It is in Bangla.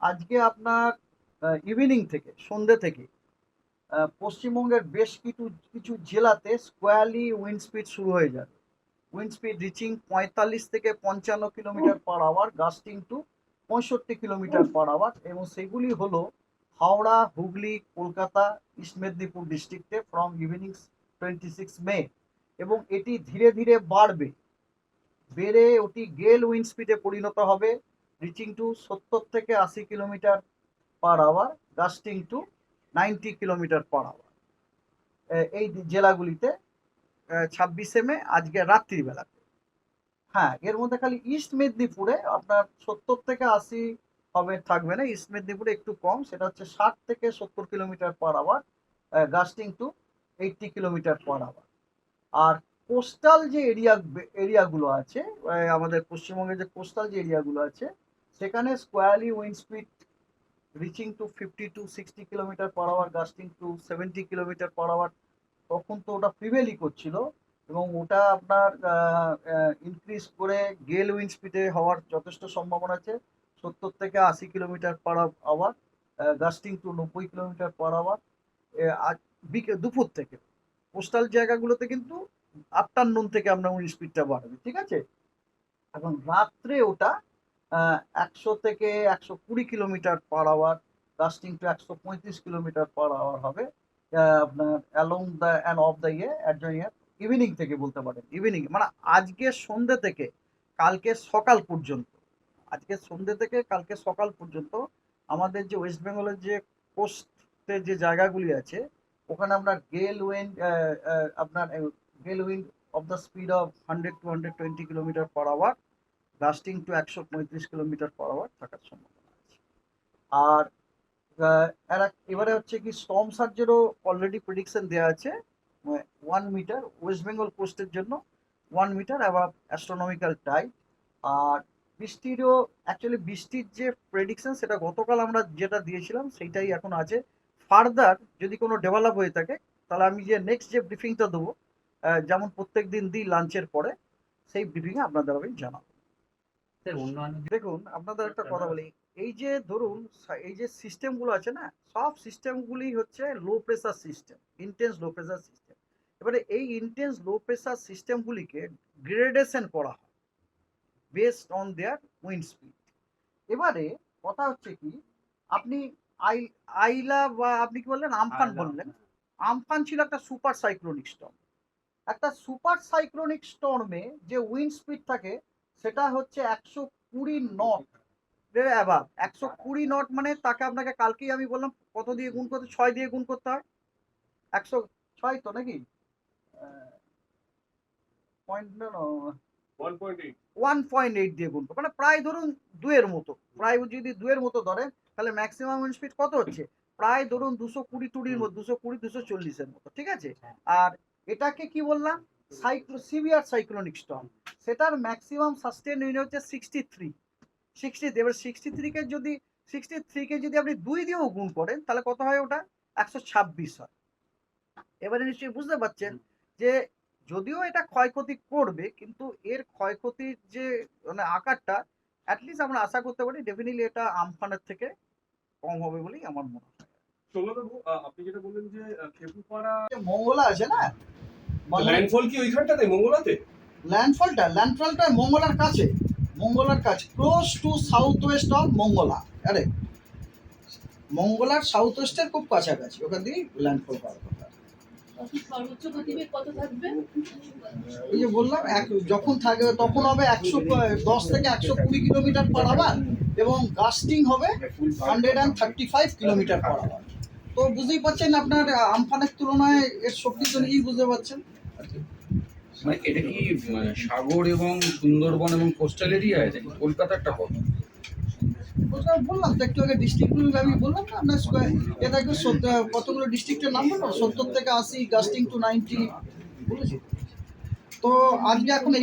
আজকে আপনার ইভিনিং থেকে, সন্ধ্যে থেকে পশ্চিমবঙ্গের বেশ কিছু কিছু জেলাতে স্কোয়ারলি উইন্ড স্পিড শুরু হয়ে যাবে। উইন্ড স্পিড রিচিং পঁয়তাল্লিশ থেকে পঞ্চান্ন kilometre per hour gusting to পঁয়ষট্টি কিলোমিটার পার আওয়ার এবং সেগুলি হলো হাওড়া, হুগলি, কলকাতা ইস্ট মেদিনীপুর ডিস্ট্রিক্টে from evening twenty six May এবং এটি ধীরে ধীরে বাড়বে। বেড়ে ওটি গেল উইন্ড স্পিডে পরিণত হবে। রিচিং টু সত্তর থেকে আশি kilometre per hour gusting to ninety kilometre per hour এই জেলাগুলিতে ছাব্বিশে মে, আজকে রাত্রিবেলাতে। হ্যাঁ এর মধ্যে খালি ইস্ট মেদিনীপুরে আপনার সত্তর থেকে আশি হবে, থাকবে না। ইস্ট মেদিনীপুরে একটু কম, সেটা হচ্ছে ষাট থেকে সত্তর kilometre per hour gusting to eighty kilometre per hour R coastal যে এরিয়া এরিয়াগুলো আছে আমাদের পশ্চিমবঙ্গের যে কোস্টাল যে এরিয়াগুলো আছে সেখানে squally wind speed reaching to fifty to sixty kilometre per hour gusting to seventy kilometre per hour তখন তো ওটা প্রিভেলই করছিল এবং ওটা আপনার ইনক্রিজ করে গেল উইন্ড স্পিডে হওয়ার যথেষ্ট সম্ভাবনা আছে। সত্তর থেকে আশি kilometre per hour gusting to নব্বই কিলোমিটার পার আওয়ার বিকে, দুপুর থেকে। কোস্টাল জায়গাগুলোতে কিন্তু আফটারনুন থেকে আমরা উইন্ড স্পিডটা বাড়বে, ঠিক আছে? এখন রাত্রে ওটা একশো থেকে একশো কুড়ি kilometre per hour gusting to একশো পঁয়ত্রিশ কিলোমিটার পার আওয়ার হবে। আপনার along the end of the ইয়ে অ্যাডজন ইয়ার ইভিনিং থেকে বলতে পারেন ইভিনিং মানে আজকে সন্ধ্যে থেকে কালকে সকাল পর্যন্ত। আজকে সন্ধ্যে থেকে কালকে সকাল পর্যন্ত আমাদের যে ওয়েস্ট বেঙ্গলের যে কোস্টে যে জায়গাগুলি আছে, ওখানে আপনার গেল উইন্ড আপনার gale wind of the speed of hundred to hundred twenty kilometre per hour gusting to একশো পঁয়ত্রিশ কিলোমিটার পার আওয়ার থাকার সম্ভাবনা আছে। আর এবারে হচ্ছে কি স্টর্ম সার্জেরও অলরেডি প্রেডিকশন দেওয়া আছে ওয়ান মিটার ওয়েস্ট বেঙ্গল কোস্টের জন্য one metre above astronomical tide আর বৃষ্টিরও অ্যাকচুয়ালি বৃষ্টির যে প্রেডিকশন সেটা গতকাল আমরা যেটা দিয়েছিলাম সেইটাই এখন আছে। ফার্দার যদি কোনো ডেভেলপ হয়ে থাকে, তাহলে আমি যে নেক্সট যে ব্রিফিংটা দেবো যেমন প্রত্যেক দিন দিই লাঞ্চের পরে, সেই ব্রিফিংয়ে আপনাদের আমি জানাব। স্যার অন্যান্য দেখুন আপনাদের একটা কথা বলি। এই যে ধরুন এই যে সিস্টেমগুলো আছে না সব সিস্টেমগুলি হচ্ছে low pressure system intense low pressure system এবারে এই ইন্টেন্স লো প্রেসার সিস্টেমগুলিকে গ্রেডেশন করা হয় based on their wind speed এবারে কথা হচ্ছে কি আপনি আই আইলা বা আপনি কি বললেন আমফান বললেন? আমফান ছিল একটা সুপার সাইক্লোনিক স্টর্ম একটা সুপার সাইক্লোনিক স্টর্মে যে উইন্ড স্পিড থাকে সেটা হচ্ছে একশো কুড়ি নট অ্যাভাব একশো কুড়ি নট মানে তাকে আপনাকে কালকেই আমি বললাম কত দিয়ে গুণ করতে ছয় দিয়ে গুণ করতে হয়। একশো ছয় তো নাকি? পয়েন্ট ওয়ান পয়েন্ট এইট দিয়ে গুণ মানে প্রায় ধরুন দুয়ের মতো। প্রায় যদি দুয়ের মতো ধরেন তাহলে ম্যাক্সিমাম উইন্ড স্পিড কত হচ্ছে? প্রায় ধরুন দুশো কুড়ি টুড়ির মতো দুশো কুড়ি দুশো চল্লিশের মতো ঠিক আছে? আর এটাকে কি বললাম? Cyclo severe cyclonic storm. সেটার ম্যাক্সিমাম সাস্টেন ইউনিট হচ্ছে সিক্সটি থ্রি সিক্সটি এবার সিক্সটি থ্রিকে যদি সিক্সটি থ্রিকে যদি আপনি দুই দিয়েও গুণ করেন তাহলে কত হয় ওটা? একশো ছাব্বিশ হয়। এবারে নিশ্চয়ই বুঝতে পারছেন যে যদিও এটা ক্ষয়ক্ষতি করবে কিন্তু এর ক্ষয়ক্ষতির যে মানে আকারটা অ্যাটলিস্ট আমরা আশা করতে পারি ডেফিনেটলি এটা আমফানের থেকে কম হবে বলেই আমার মনে হয়। আপনি যেটা বললেন যে খেপুপাড়া যে মঙ্গলা আছে না? ল্যান্ডফল কি ওইখানটাতে মঙ্গলাতে? ল্যান্ডফলটা ল্যান্ডফলটা মঙ্গলার কাছে মঙ্গলার কাছে close to south west of Mongla আরে মঙ্গলার সাউথ ওয়েস্টের খুব কাছাকাছি ওখান দিয়েই ল্যান্ডফল করার কথা। সর্বোচ্চ গতিবেগ কত থাকবে? ওই যে বললাম এক যখন থাকবে তখন হবে একশো দশ থেকে একশো কুড়ি কিলোমিটার পার আওয়ার এবং গাস্টিং হবে hundred and thirty five kilometre per hour তো বুঝতেই পারছেন আপনার আমফানের তুলনায় এর শক্তি তো নিজেই বুঝতে পারছেন। মানে এটা কি মানে সাগর এবং সুন্দরবন এবং কোস্টাল এরিয়া আছে? কলকাতারটা কত বললাম তো, একটু আগে ডিস্ট্রিক্টগুলো আমি বললাম না আপনার এটা কতগুলো ডিস্ট্রিক্টের নাম বললাম সত্তর থেকে আশি গাস্টিং টু নাইনটি তো আজকে এখন